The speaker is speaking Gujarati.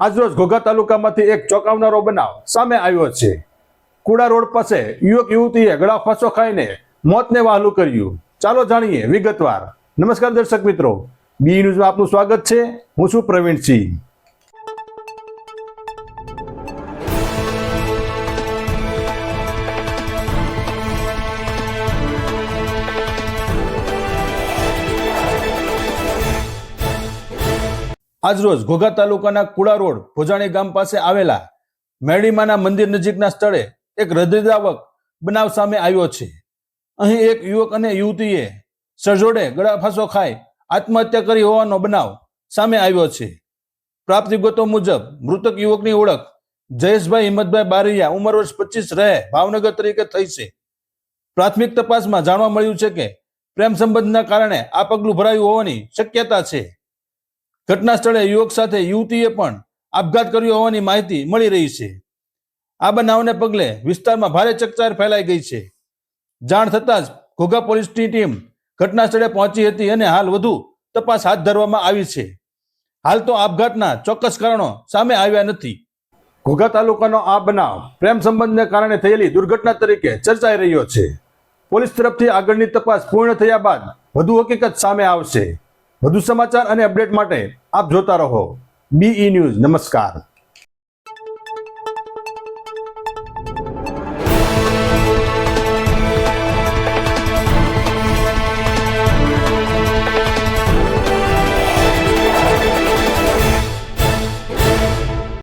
આજરોજ ઘોઘા તાલુકામાંથી એક ચોંકાવનારો બનાવ સામે આવ્યો છે. કુડા રોડ પાસે યુવક યુવતીએ ગળા ફાંસો ખાઈને મોતને વહાલું કર્યું. ચાલો જાણીએ વિગતવાર. નમસ્કાર દર્શક મિત્રો. બી ન્યૂઝમાં આપનું સ્વાગત છે. હું છું પ્રવીણસિંહ. આજરોજ ઘોઘા તાલુકાના કુડા રોડ ભોજાણી ગામ પાસે આવેલા મેડીમાના મંદિર નજીકના સ્થળે એક હૃદયદ્રાવક બનાવ સામે આવ્યો છે. અહીં એક યુવક અને યુવતીએ સજોડે ગળા ફાંસો ખાઈ આત્મહત્યા કરી હોવાનો બનાવ સામે આવ્યો છે. પ્રાપ્ત વિગતો મુજબ મૃતક યુવકની ઓળખ જયેશભાઈ હિંમતભાઈ બારૈયા ઉંમર વર્ષ પચીસ રહે ભાવનગર તરીકે થઈ છે. પ્રાથમિક તપાસમાં જાણવા મળ્યું છે કે પ્રેમ સંબંધના કારણે આ પગલું ભરાયું હોવાની શક્યતા છે. ઘટના સ્થળે યુવક સાથે યુવતીએ પણ આપઘાત કર્યો હોવાની માહિતી મળી રહી છે. આ બનાવને પગલે વિસ્તારમાં ભારે ચકચાર ફેલાઈ ગઈ છે. જાણ થતાં જ ઘોઘા પોલીસની ટીમ ઘટના સ્થળે પહોંચી હતી અને હાલ વધુ તપાસ હાથ ધરવામાં આવી છે. હાલ તો આપઘાતના ચોક્કસ કારણો સામે આવ્યા નથી. ઘોઘા તાલુકાનો આ બનાવ પ્રેમ સંબંધને કારણે થયેલી દુર્ઘટના તરીકે ચર્ચાઈ રહ્યો છે. પોલીસ તરફથી આગળની તપાસ પૂર્ણ થયા બાદ વધુ હકીકત સામે આવશે. વધુ સમાચાર અને અપડેટ માટે આપ જોતા રહો બીઈ ન્યૂઝ નમસ્કાર.